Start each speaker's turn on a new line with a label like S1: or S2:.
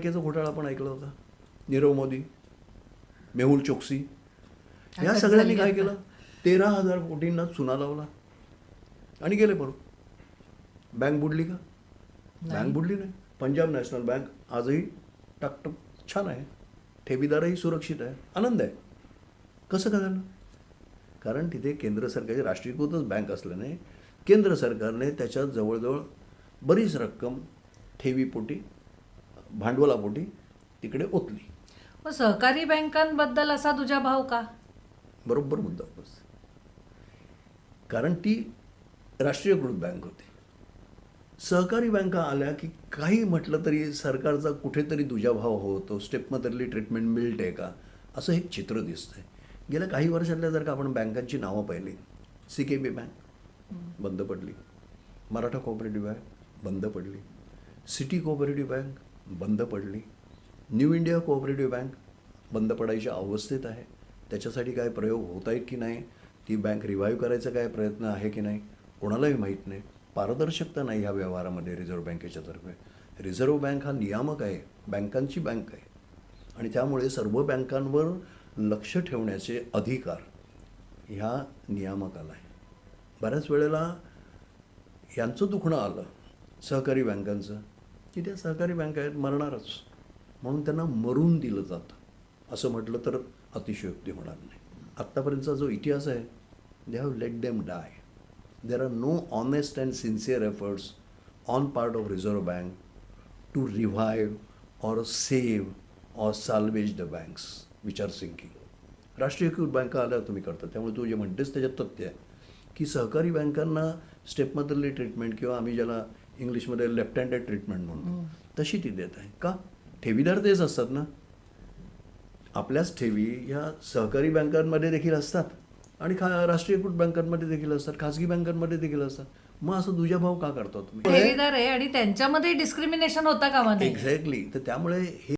S1: बँकेचा घोटाळा आपण ऐकला होता. नीरव मोदी मेहुल चोक्सी या सगळ्यांनी काय. केलं? तेरा हजार कोटींना चुना लावला. आणि गेले परत. बँक बुडली का? बँक बुडली नाही. पंजाब नॅशनल बँक आजही टाकटक छान आहे. ठेवीदारही सुरक्षित आहे. आनंद आहे. कसं काय झालं? कारण तिथे केंद्र सरकारची राष्ट्रीयकृतच बँक असल्याने केंद्र सरकारने त्याच्यात जवळजवळ बरीच रक्कम ठेवीपोटी भांडवलापोटी तिकडे ओतली.
S2: मग सहकारी बँकांबद्दल असा तुझा भाव का?
S1: बरोबर मुद्दा बस कारण ती राष्ट्रीयकृत बँक होती. सहकारी बँका आल्या की काही म्हटलं तरी सरकारचा कुठेतरी दुजाभाव होतो स्टेपमधली ट्रीटमेंट मिळते का? असं एक चित्र दिसतंय. गेल्या काही वर्षातल्या जर का आपण बँकांची नावं पाहिली सी के बी बँक बंद पडली. मराठा कोऑपरेटिव्ह बँक बंद पडली. सिटी कोऑपरेटिव्ह बँक बंद पडली. न्यू इंडिया कोऑपरेटिव्ह बँक बंद पडायच्या अवस्थेत आहे. त्याच्यासाठी काय प्रयोग होत आहेत की नाही? ती बँक रिव्हाईव्ह करायचा काय प्रयत्न आहे की नाही? कोणालाही माहीत नाही. पारदर्शकता नाही ह्या व्यवहारामध्ये रिझर्व्ह बँकेच्या तर्फे रिझर्व्ह बँक हा नियामक आहे. बँकांची बँक आहे. आणि त्यामुळे सर्व बँकांवर लक्ष ठेवण्याचे अधिकार ह्या नियामकाला आहे. बऱ्याच वेळेला यांचं दुखणं आलं. सहकारी बँकांचं. की त्या सहकारी बँका आहेत मरणारच. म्हणून त्यांना मरून दिलं जातं. असं म्हटलं तर अतिशयोक्ती होणार नाही. आत्तापर्यंतचा जो इतिहास आहे they have let them die there are no honest and sincere efforts on part of Reserve Bank to revive or save or salvage the banks which are sinking राष्ट्रीयकृत बँका आल्या तुम्ही करता? त्यामुळे तू जे म्हणतेस त्याच्यात तथ्य आहे. की सहकारी बँकांना स्टेपमधली ट्रीटमेंट किंवा आम्ही ज्याला इंग्लिशमध्ये लेफ्ट हँडेड ट्रीटमेंट म्हणतो तशी ती देत आहे. का? ठेवीदार तेच असतात ना? आपल्याच ठेवी ह्या सहकारी बँकांमध्ये देखील असतात आणि खा राष्ट्रीयकृत बँकांमध्ये देखील असतात खाजगी बँकांमध्ये देखील असतात. मग असं दुजाभाव का करता तुम्ही?
S2: ठेवीदार आहे आणि त्यांच्यामध्ये डिस्क्रिमिनेशन होता नये.
S1: एक्झॅक्टली तर त्यामुळे हे